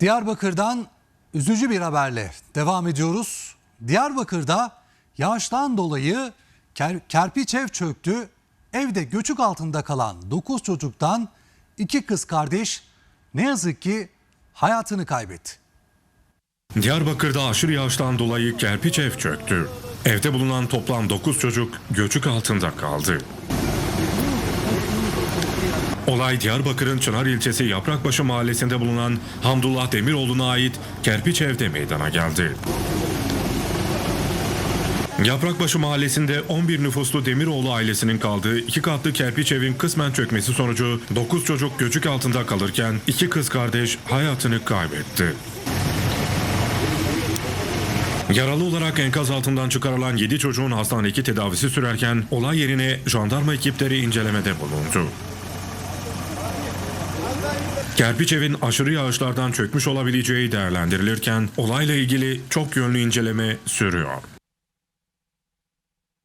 Diyarbakır'dan üzücü bir haberle devam ediyoruz. Diyarbakır'da yağıştan dolayı ker- kerpiç ev çöktü. Evde göçük altında kalan 9 çocuktan iki kız kardeş ne yazık ki hayatını kaybetti. Diyarbakır'da aşırı yağıştan dolayı kerpiç ev çöktü. Evde bulunan toplam 9 çocuk göçük altında kaldı. Olay Diyarbakır'ın Çınar ilçesi Yaprakbaşı mahallesinde bulunan Hamdullah Demiroğlu'na ait kerpiç evde meydana geldi. Yaprakbaşı mahallesinde 11 nüfuslu Demiroğlu ailesinin kaldığı iki katlı kerpiç evin kısmen çökmesi sonucu 9 çocuk göçük altında kalırken iki kız kardeş hayatını kaybetti. Yaralı olarak enkaz altından çıkarılan 7 çocuğun hastanedeki tedavisi sürerken olay yerine jandarma ekipleri incelemede bulundu. Kerpiç evin aşırı yağışlardan çökmüş olabileceği değerlendirilirken olayla ilgili çok yönlü inceleme sürüyor.